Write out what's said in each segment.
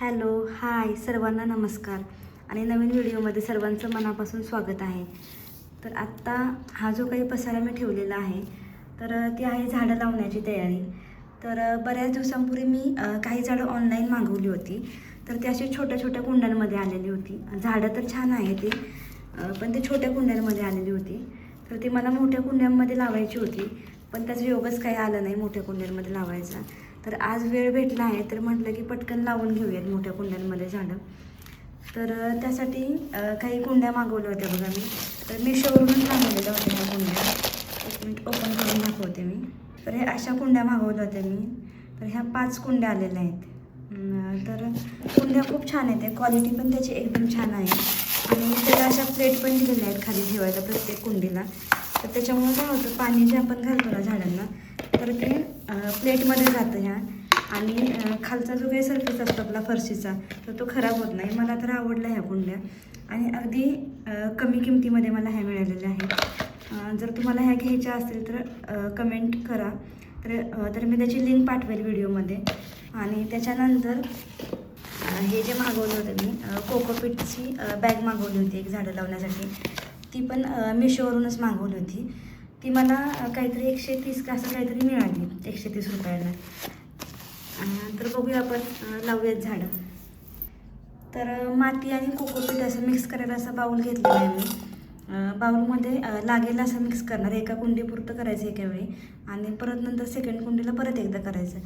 Hello hi सर्वांना नमस्कार. आणि नवीन व्हिडिओमध्ये सर्वांचं मनापासून स्वागत आहे. तर आत्ता हा जो काही पसारा मी ठेवलेला आहे तर ती आहे झाडं लावण्याची तयारी. तर बऱ्याच दिवसांपूर्वी मी काही झाडं ऑनलाईन मागवली होती. तर ती अशी छोट्या छोट्या कुंड्यांमध्ये आलेली होती. झाडं तर छान आहे ती पण ती छोट्या कुंड्यांमध्ये आलेली होती. तर ती मला मोठ्या कुंड्यांमध्ये लावायची होती पण त्याचं योगच काही आलं नाही मोठ्या कुंड्यांमध्ये लावायचा. तर आज वेळ भेटला आहे तर म्हटलं की पटकन लावून घेऊयात मोठ्या कुंड्यांमध्ये झाडं. तर त्यासाठी काही कुंड्या मागवल्या होत्या बघा मी. तर मिशोवरून मागवलेल्या होत्या ह्या कुंड्या. एक मिनिट ओपन करून दाखवते मी. तर हे अशा कुंड्या मागवल्या होत्या मी. तर ह्या पाच कुंड्या आलेल्या आहेत. तर कुंड्या खूप छान आहेत. क्वालिटी पण त्याची एकदम छान आहे. आणि त्याला अशा प्लेट पण दिलेल्या आहेत खाली ठेवायला प्रत्येक कुंडीला. तर त्याच्यामुळे काय होतं पाणी जे आपण घालतो ना झाडांना तर ते प्लेटमध्ये जातं ह्या. आणि खालचा जो काही सरफेस असतो आपला फरशीचा तर तो खराब होत नाही. मला तर आवडला ह्या कुंड्या. आणि अगदी कमी किमतीमध्ये मला ह्या मिळालेल्या आहेत. जर तुम्हाला ह्या घ्यायच्या असतील तर कमेंट करा. तर तर मी त्याची लिंक पाठवेल व्हिडिओमध्ये आणि त्याच्यानंतर हे जे मागवलं होतं मी कोकोपीटची बॅग मागवली होती एक झाडं लावण्यासाठी. ती पण मिशोवरूनच मागवली होती. ती मला काहीतरी एकशे तीस का असं काहीतरी मिळाली एकशे तीस रुपयाला. तर बघूया आपण लावूयात झाडं. तर माती आणि कोकोपीट असं मिक्स करायला असा बाऊल घेतलेला आहे मी. बाऊलमध्ये लागेल असं मिक्स करणार एका कुंडीपुरतं करायचं एका वेळी. आणि परत नंतर सेकंड कुंडीला परत एकदा करायचं.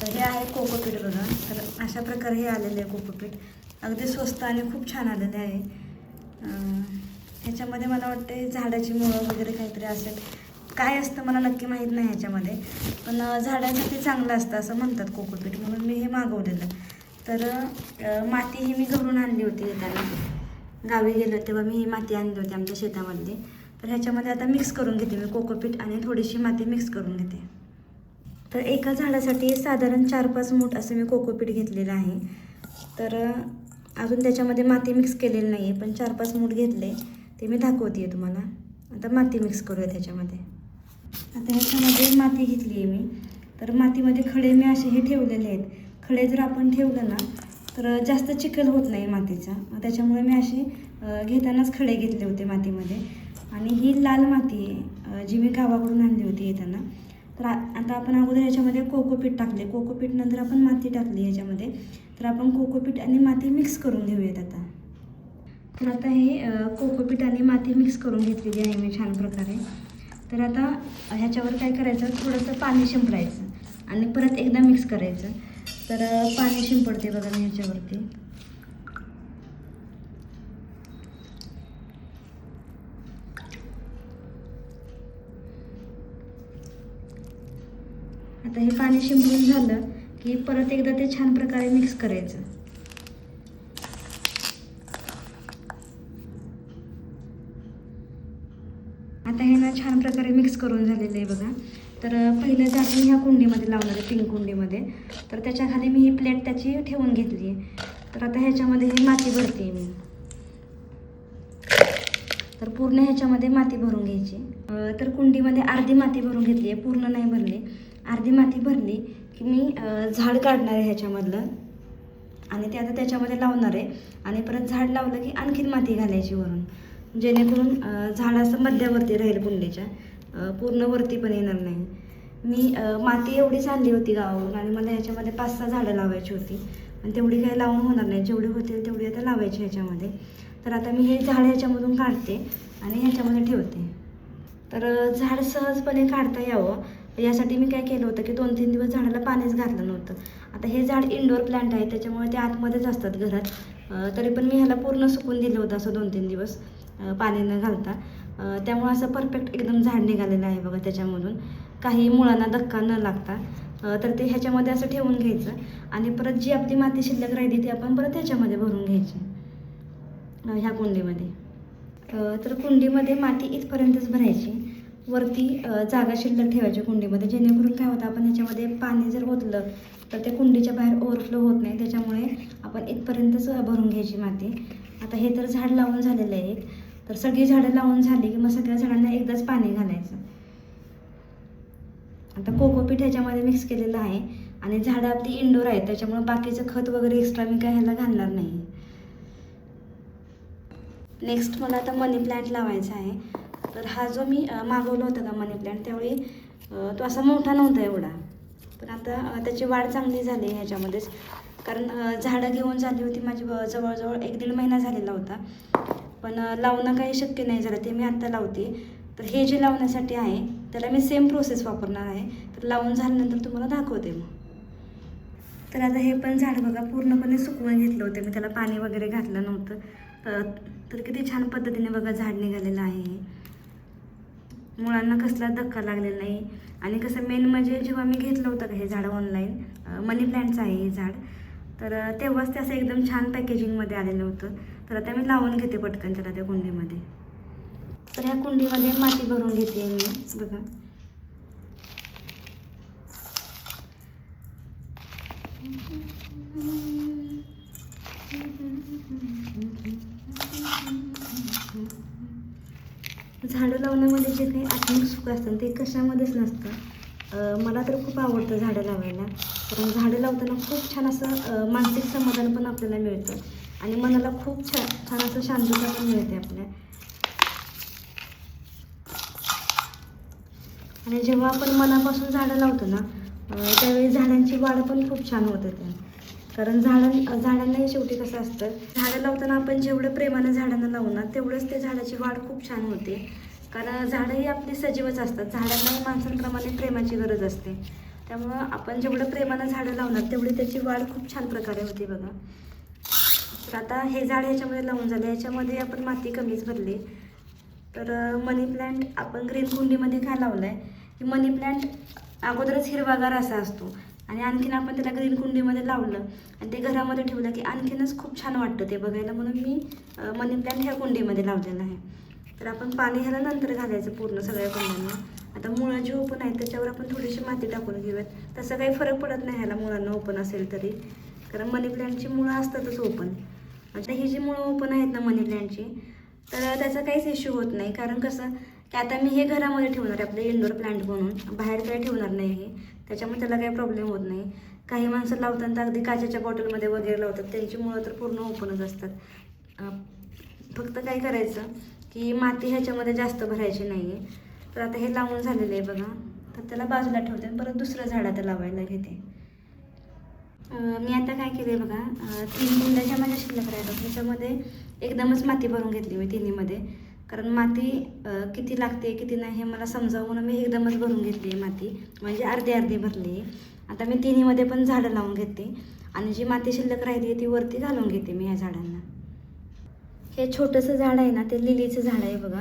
तर हे आहे कोकोपीट बघा. तर अशा प्रकारे हे आलेलं आहे कोकोपीट. अगदी स्वस्त आणि खूप छान आलेलं आहे. ह्याच्यामध्ये मला वाटते झाडाची मुळं वगैरे काहीतरी असेल. काय असतं मला नक्की माहीत नाही ह्याच्यामध्ये पण अं, झाडांसाठी चांगलं असतं असं म्हणतात कोकोपीट म्हणून मी हे मागवलेलं. तर माती ही मी घरून आणली होती येताना. गावी गेलो तेव्हा मी ही माती आणली होती आमच्या शेतामध्ये तर ह्याच्यामध्ये आता मिक्स करून घेते मी कोकोपीट आणि थोडीशी माती मिक्स करून घेते. तर एका झाडासाठी साधारण चार पाच मूठ असं मी कोकोपीट घेतलेलं आहे. तर अजून त्याच्यामध्ये माती मिक्स केलेली नाही आहे पण चार पाच मूठ घेतले. ते मी दाखवते आहे तुम्हाला. आता माती मिक्स करूया त्याच्यामध्ये. आता ह्याच्यामध्ये माती घेतली आहे मी. तर मातीमध्ये खडे मी असे हे ठेवलेले आहेत. खडे जर आपण ठेवलं ना तर जास्त चिखल होत नाही मातीचा. त्याच्यामुळे मी असे घेतानाच खडे घेतले होते मातीमध्ये. आणि ही लाल माती आहे जी मी गावाकडून आणली होती येताना. तर आता आपण अगोदर ह्याच्यामध्ये कोकोपीट टाकले. कोकोपीट नंतर आपण माती टाकली ह्याच्यामध्ये. तर आपण कोकोपीट आणि माती मिक्स करून घेऊयात आता. तर आता हे कोकोपीठ आणि माती मिक्स करून घेतलेली आहे मी छान प्रकारे. तर आता ह्याच्यावर काय करायचं? थोडंसं पाणी शिंपडायचं आणि परत एकदा मिक्स करायचं. तर पाणी शिंपडते बघा मी ह्याच्यावरती. आता हे पाणी शिंपडून झालं की परत एकदा ते छान प्रकारे मिक्स करायचं. आता हे ना छान प्रकारे मिक्स करून झालेलं आहे बघा. तर पहिलं झाड मी ह्या कुंडीमध्ये लावणार आहे पिंक कुंडीमध्ये तर त्याच्याखाली मी ही प्लेट त्याची ठेवून घेतली आहे. तर आता ह्याच्यामध्ये ही माती भरते मी. तर पूर्ण ह्याच्यामध्ये माती भरून घ्यायची. तर कुंडीमध्ये अर्धी माती भरून घेतली आहे पूर्ण नाही भरली. अर्धी माती भरली की मी झाड काढणार आहे ह्याच्यामधलं. आणि ते आता त्याच्यामध्ये लावणार आहे. आणि परत झाड लावलं की आणखीन माती घालायची वरून. जेणेकरून झाड असं मध्यावरती राहील कुंडीच्या. पूर्ण वरती पण येणार नाही. मी माती एवढीच आणली होती गावावरून आणि मला ह्याच्यामध्ये पाच सहा झाडं लावायची होती. आणि तेवढी काही लावून होणार नाही. जेवढी होतील तेवढी आता लावायची ह्याच्यामध्ये. तर आता मी हे झाड ह्याच्यामधून काढते आणि ह्याच्यामध्ये ठेवते. तर झाड सहजपणे काढता यावं. यासाठी मी काय केलं होतं की दोन तीन दिवस झाडाला पाणीच घातलं नव्हतं. आता हे झाड इंडोर प्लांट आहे त्याच्यामुळे ते आतमध्येच असतात घरात. तरी पण मी ह्याला पूर्ण सुकून दिलं होतं असं दोन तीन दिवस. पाणी न घालता त्यामुळं असं परफेक्ट एकदम झाड निघालेलं आहे बघा त्याच्यामधून. काही मुळांना धक्का न लागता. तर ते ह्याच्यामध्ये असं ठेवून घ्यायचं आणि परत जी आपली माती शिल्लक राहिली ती आपण परत ह्याच्यामध्ये भरून घ्यायची. ह्या कुंडीमध्ये. तर कुंडीमध्ये माती इथपर्यंतच भरायची. वरती जागा शिल्लक ठेवायची कुंडीमध्ये. जेणेकरून काय होतं आपण ह्याच्यामध्ये पाणी जर ओतलं तर ते कुंडीच्या बाहेर ओव्हरफ्लो होत नाही. त्याच्यामुळे आपण इथपर्यंतच भरून घ्यायची माती. आता हे तर झाड लावून झालेलं आहे तर सगळी झाडं लावून झाली की मग सगळ्या झाडांना एकदाच पाणी घालायचं. आता कोकोपीट ह्याच्यामध्ये मिक्स केलेलं आहे आणि झाडं आपली इंडोर आहेत त्याच्यामुळे बाकीचं खत वगैरे एक्स्ट्रा मी काय ह्याला घालणार नाही. नेक्स्ट मला आता मनी प्लांट लावायचा आहे. तर हा जो मी मागवला होता का मनी प्लांट त्यावेळी तो असा मोठा नव्हता एवढा. पण आता त्याची वाढ चांगली झाली आहे ह्याच्यामध्येच. कारण झाडं घेऊन झाली होती माझी जवळजवळ एक दीड महिना झालेला होता. पण लावणं काही शक्य नाही झालं ते मी आत्ता लावते. तर हे जे लावण्यासाठी आहे त्याला मी सेम प्रोसेस वापरणार आहे. तर लावून झाल्यानंतर तुम्हाला दाखवते मग. तर आता हे पण झाड बघा पूर्णपणे सुकवून घेतलं होतं. मी त्याला पाणी वगैरे घातलं नव्हतं. तर तर किती छान पद्धतीने बघा झाड निघालेलं आहे मुळांना कसला धक्का लागलेला नाही. आणि कसं मेन म्हणजे जेव्हा मी घेतलं होतं का हे झाड ऑनलाईन मनी प्लॅन्टचं आहे हे झाड. तर तेव्हाच ते असं एकदम छान पॅकेजिंगमध्ये आलेलं होतं. तर आता मी लावून घेते पटकन त्याला त्या कुंडीमध्ये. तर ह्या कुंडीमध्ये माती भरून घेते मी बघा. झाडं लावण्यामध्ये जे काही आत्मिक सुख असतं ते कशामध्येच नसतं. मला तर खूप आवडतं झाडं लावायला. कारण झाडं लावताना खूप छान असं मानसिक समाधान पण आपल्याला मिळतं. आणि मनाला खूप छान छान असं शांतता पण मिळते आपल्या. आणि जेव्हा आपण मनापासून झाडं लावतो ना त्यावेळी झाडांची वाढ पण खूप छान होते त्या कारण झाडां झाडांनाही शेवटी कसं असतं झाडं लावताना आपण जेवढं प्रेमानं झाडांना लावू ना तेवढंच ते झाडाची वाढ खूप छान होते. कारण झाडं ही आपली सजीवच असतात. झाडांनाही माणसांप्रमाणे प्रेमाची गरज असते. त्यामुळं आपण जेवढं प्रेमानं झाडं लावणार तेवढी त्याची वाढ खूप छान प्रकारे होते बघा. तर आता हे झाड ह्याच्यामध्ये लावून झालं. ह्याच्यामध्ये आपण माती कमीच भरली. तर मनी प्लॅन्ट आपण ग्रीन कुंडीमध्ये का लावलं आहे की मनी प्लॅन्ट अगोदरच हिरवागार असा असतो. आणि आणखीन आपण त्याला ग्रीन कुंडीमध्ये लावलं आणि ते घरामध्ये ठेवलं की आणखीनच खूप छान वाटतं ते बघायला. म्हणून मी मनी प्लॅन्ट ह्या कुंडीमध्ये लावलेलं आहे. तर आपण पाणी ह्याला नंतर घालायचं पूर्ण सगळ्या कुंड्यांना. आता मुळं जी ओपन आहेत त्याच्यावर आपण थोडीशी माती टाकून घेऊयात. तसं काही फरक पडत नाही ह्याला मुळांना ओपन असेल तरी. कारण मनी प्लॅन्टची मुळं असतातच ओपन आता ही जी मुळं ओपन आहेत ना मनी प्लॅन्टची तर त्याचा काहीच इश्यू होत नाही. कारण कसं की आता मी हे घरामध्ये ठेवणार आहे आपलं इंडोर प्लांट म्हणून. बाहेर काही ठेवणार नाही हे. त्याच्यामुळे त्याला काही प्रॉब्लेम होत नाही. काही माणसं लावतात तर अगदी काचेच्या बॉटलमध्ये वगैरे लावतात. त्यांची मुळं तर पूर्ण ओपनच असतात. फक्त काय करायचं की माती ह्याच्यामध्ये जास्त भरायची नाही आहे तर आता हे लावून झालेलं आहे बघा. तर त्याला बाजूला ठेवते परत दुसरं झाड आता लावायला घेते. मी आता काय केले बघा तीन तीन कुंड्याच्या माझ्या शिल्लक राहिल्या त्याच्यामध्ये एकदमच माती भरून घेतली मी तिन्हीमध्ये. कारण माती किती लागते किती नाही हे मला समजावून मी एकदमच भरून घेतली आहे माती. म्हणजे अर्धी अर्धी भरली आहे आता मी तिन्हीमध्ये पण झाडं लावून घेते. आणि जी माती शिल्लक राहिली ती वरती घालून घेते मी ह्या झाडांना. हे छोटंसं झाड आहे ना ते लिलीचं झाड आहे बघा.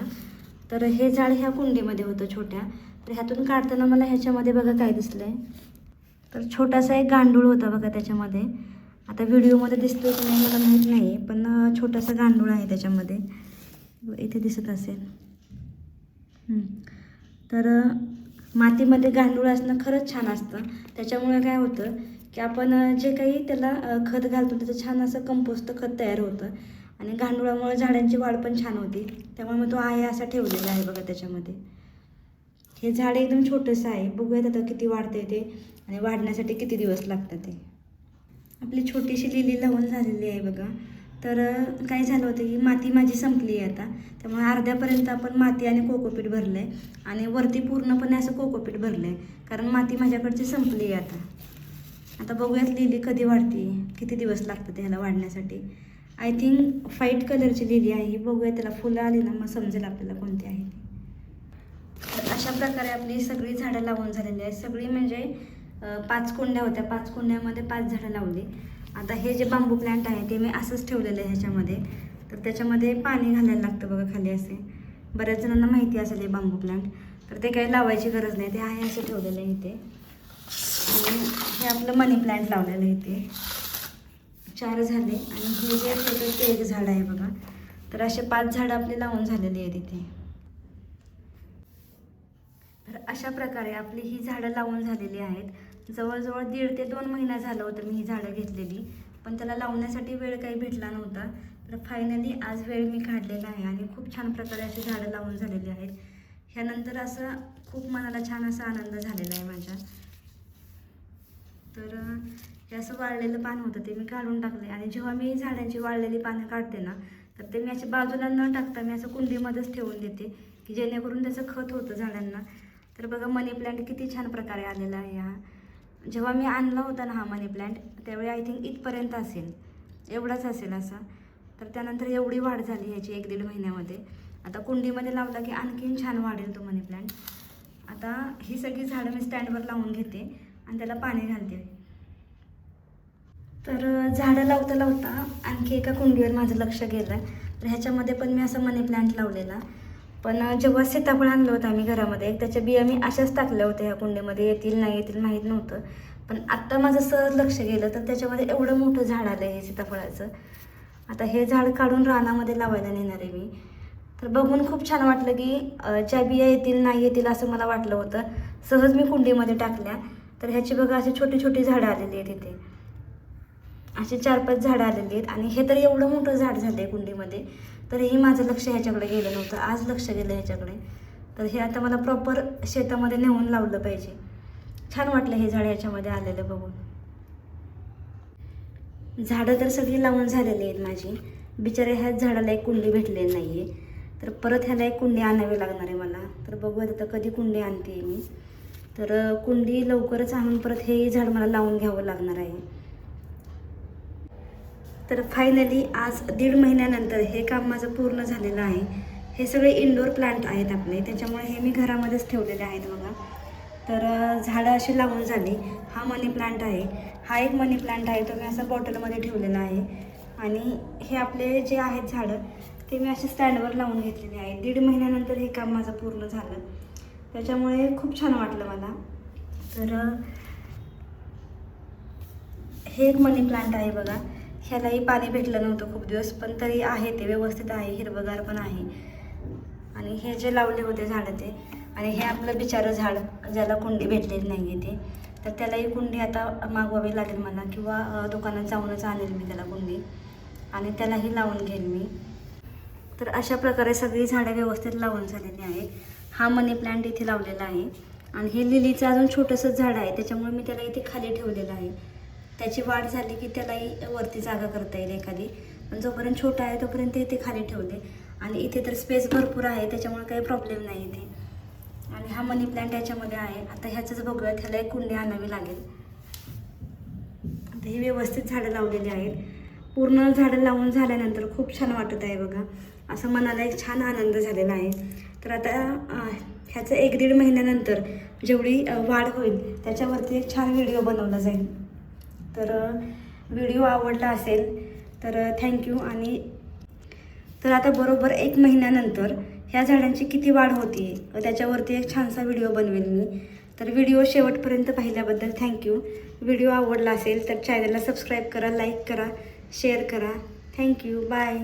तर हे झाड ह्या कुंडीमध्ये होतं छोट्या. तर ह्यातून काढताना मला ह्याच्यामध्ये बघा काय दिसलं आहे तर छोटासा एक गांडूळ होता बघा त्याच्यामध्ये. आता व्हिडिओमध्ये दिसतो की नाही मला माहीत नाही पण छोटासा गांडूळ आहे त्याच्यामध्ये. इथे दिसत असेल. तर मातीमध्ये गांडूळ असणं खरंच छान असतं. त्याच्यामुळे काय होतं की आपण जे काही त्याला खत घालतो त्याचं छान असं कंपोस्ट खत तयार होतं. आणि गांडुळामुळे झाडांची वाढ पण छान होती. त्यामुळे मग तो आहे असा ठेवलेला आहे बघा त्याच्यामध्ये. हे झाड एकदम छोटंसं आहे. बघूयात आता किती वाढते ते. आणि वाढण्यासाठी किती दिवस लागतात ते? आपली छोटीशी लिली लावून झालेली आहे बघा. तर काय झालं होतं की माती माझी संपली आहे आता. त्यामुळे अर्ध्यापर्यंत आपण माती आणि कोकोपीट भरलं आहे आणि वरती पूर्णपणे असं कोकोपीट भरलं आहे कारण माती माझ्याकडची संपली आहे आता. आता बघूयात लिली कधी वाढते किती दिवस लागतात ह्याला वाढण्यासाठी. आय थिंक व्हाईट कलरची लिली आहे ही बघूया त्याला फुलं आली ना मग समजेल आपल्याला कोणती आहे तर अशा प्रकारे आपली सगळी झाडं लावून झालेली आहेत. सगळी म्हणजे पाच कुंड्या होत्या. पाच कुंड्यामध्ये पाच झाडं लावली. आता हे जे बांबू प्लांट आहे ते मी असंच ठेवलेलं आहे ह्याच्यामध्ये. तर त्याच्यामध्ये पाणी घालायला लागतं बघा खाली असे. बऱ्याच जणांना माहिती असेल हे बांबू प्लांट तर ते काही लावायची गरज नाही. ते आहे असं ठेवलेलं आहे इथे. आणि हे आपलं मनी प्लांट लावलेलं आहे इथे. चार झाले आणि हे जे छोटं ते एक झाड आहे बघा. तर असे पाच झाडं आपले लावून झालेली आहेत इथे. तर अशा प्रकारे आपली ही झाडं लावून झालेली आहेत. जवळजवळ दीड ते दोन महिना झालं होतं मी ही झाडं घेतलेली पण त्याला लावण्यासाठी वेळ काही भेटला नव्हता. तर फायनली आज वेळ मी काढलेला आहे आणि खूप छान प्रकारे अशी झाडं लावून झालेली आहेत. ह्यानंतर असं खूप मनाला छान असा आनंद झालेला आहे माझ्या. तर हे असं वाळलेलं पान होतं ते मी काढून टाकले आणि जेव्हा मी झाडांची वाळलेली पानं काढते ना तर ते मी अशा बाजूला न टाकता मी असं कुंडीमध्येच ठेवून देते की जेणेकरून त्याचं खत होतं झाडांना. तर बघा मनी प्लांट किती छान प्रकारे आलेला आहे हा. जेव्हा मी आणला होता ना हा मनी प्लांट त्यावेळी आय थिंक इथपर्यंत असेल. एवढाच असेल असा. तर त्यानंतर एवढी वाढ झाली ह्याची एक दीड महिन्यामध्ये. आता कुंडीमध्ये लावला की आणखीन छान वाढेल तो मनी प्लांट आता ही सगळी झाडं मी स्टँडवर लावून घेते आणि त्याला पाणी घालते. तर झाडं लावता लावता आणखी एका कुंडीवर माझं लक्ष गेलं. तर ह्याच्यामध्ये पण मी असं मनी प्लांट लावलेला. पण जेव्हा सीताफळ आणलं होतं आम्ही घरामध्ये त्याच्या बिया मी अशाच टाकल्या होत्या ह्या कुंडीमध्ये येतील नाही येतील माहीत नव्हतं. पण आत्ता माझं सहज लक्ष गेलं तर त्याच्यामध्ये एवढं मोठं झाड आलं आहे सीताफळाचं. आता हे झाड काढून रानामध्ये लावायला नेणार आहे मी. तर बघून खूप छान वाटलं की ज्या बिया येतील नाही येतील असं मला वाटलं होतं. सहज मी कुंडीमध्ये टाकल्या. तर ह्याची बघा अशी छोटी छोटी झाडं आलेली आहेत इथे. अशी चार पाच झाडं आलेली आहेत. आणि हे तर एवढं मोठं झाड झालं आहे कुंडीमध्ये. तरीही माझं लक्ष ह्याच्याकडे गेलं नव्हतं. आज लक्ष गेलं ह्याच्याकडे. तर हे आता मला प्रॉपर शेतामध्ये नेऊन लावलं पाहिजे. छान वाटलं हे झाड ह्याच्यामध्ये आलेलं बघून. झाडं तर सगळी लावून झालेली आहेत माझी. बिचारे ह्याच झाडाला एक कुंडी भेटलेली नाही आहे तर परत ह्याला एक कुंडी आणावी लागणार आहे मला. तर बघूयात आता कधी कुंडी आणते मी. तर कुंडी लवकरच आणून परत हे झाड मला लावून घ्यावं लागणार आहे. तर फायनली आज दीड महिन्यानंतर हे काम माझं पूर्ण झालेलं आहे. हे सगळे इंडोर प्लांट आहेत आपले त्याच्यामुळे हे मी घरामध्येच ठेवलेले आहेत बघा. तर झाडं अशी लावून झाली. हा मनी प्लांट आहे. हा एक मनी प्लांट आहे तो मी असा बॉटलमध्ये ठेवलेला आहे. आणि हे आपले जे आहेत झाडं ते मी असे स्टँडवर लावून घेतलेले आहे. दीड महिन्यानंतर हे काम माझं पूर्ण झालं. त्याच्यामुळे खूप छान वाटलं मला. तर हे एक मनी प्लांट आहे बघा. ह्यालाही पाणी भेटलं नव्हतं खूप दिवस पण तरी आहे ते व्यवस्थित आहे हिरवगार पण आहे. आणि हे जे लावले होते झाडं ते आणि हे आपलं बिचारं झाड ज्याला कुंडी भेटलेली नाही आहे ते तर त्यालाही कुंडी आता मागवावी लागेल मला किंवा दुकानात जाऊनच आणेल मी त्याला कुंडी. आणि त्यालाही लावून घेईन मी. तर अशा प्रकारे सगळी झाडं व्यवस्थित लावून झालेली आहे. हा मनी प्लांट इथे लावलेला आहे. आणि हे लिलीचं अजून छोटंसं झाड आहे त्याच्यामुळे मी त्याला इथे खाली ठेवलेलं आहे. त्याची वाढ झाली की त्यालाही वरती जागा करता येईल एखादी. पण जोपर्यंत छोटा आहे तोपर्यंत इथे खाली ठेवले आणि इथे तर स्पेस भरपूर आहे त्याच्यामुळे काही प्रॉब्लेम नाही इथे. आणि हा मनी प्लांट याच्यामध्ये आहे. आता ह्याचंच बघूया ह्याला एक कुंडी आणावी लागेल. आता ही व्यवस्थित झाडं लावलेली आहेत. पूर्ण झाडं लावून झाल्यानंतर खूप छान वाटत आहे बघा. असं मनाला एक छान आनंद झालेला आहे. तर आता ह्याचं एक दीड महिन्यानंतर जेवढी वाढ होईल त्याच्यावरती एक छान व्हिडिओ बनवला जाईल. तर व्हिडिओ आवडला असेल तर थँक्यू आणि तर आता बरोबर एक महिन्यानंतर ह्या झाडांची किती वाढ होती त्याच्यावरती एक छानसा व्हिडिओ बनवेल मी. तर व्हिडिओ शेवटपर्यंत पाहिल्याबद्दल थँक्यू व्हिडिओ आवडला असेल तर चॅनलला सबस्क्राईब करा लाईक करा शेअर करा. Thank you bye